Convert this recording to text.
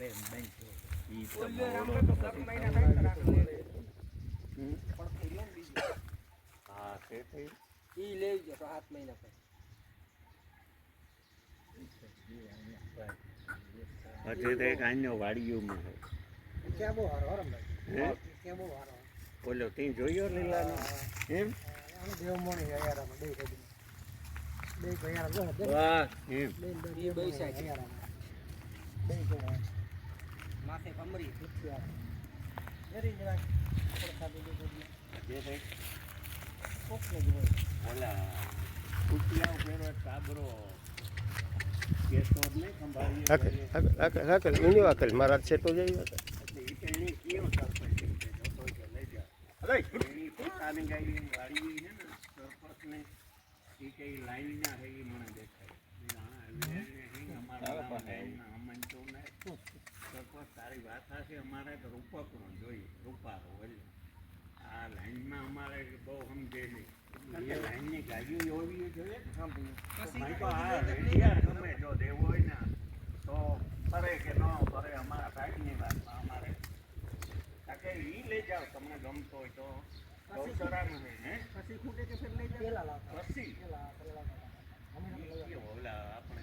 લે bank E. હા તે થઈ ઈ જો સાત મહિના પછી હજી તો એક ક્યાં બહુ હારો હારો ભાઈ ક્યાં બહુ હારો ઓલો તી જોયો લીલાનો એમ? આનો દેવ મોણી હયારામાં બે કદી બે હયારા જો વાહ એમ બે પૈસા હયારામાં બે કમરી જરી જરા થોડો ખાધો દે કદી હજી તો એક કોક ને જ ઓલા હાકલ ઈની વાકલ મારા છે. તો જઈ એની કેવો સરપંચ ને સરપંચને ઈ કે ઈ લાઈનના છે ઈ મને દેખાય ઈ આણા આવી જાય ને ઈ અમારા ગામમાં લાઈનના અમન તો ને સરપંચ તારી વાત સાચી અમારે તો રૂપકનો જોઈએ રૂપારો એટલે આ લાઈનમાં અમારે બહુ સમજે નહીં. એ લાઈનની ગાડીઓ હોવી જોઈએ ને. તો આ રેડિયાર ગમે જો દેવો હોય ને તો ફરે કે ન ફરે અમારા સાહેબની વાતમાં અમારે. કે એ લઈ જાઓ તમને ગમતો હોય તો. હે પછી ખૂટે કે ફેર લઈ પછી. ઓલા આપણે.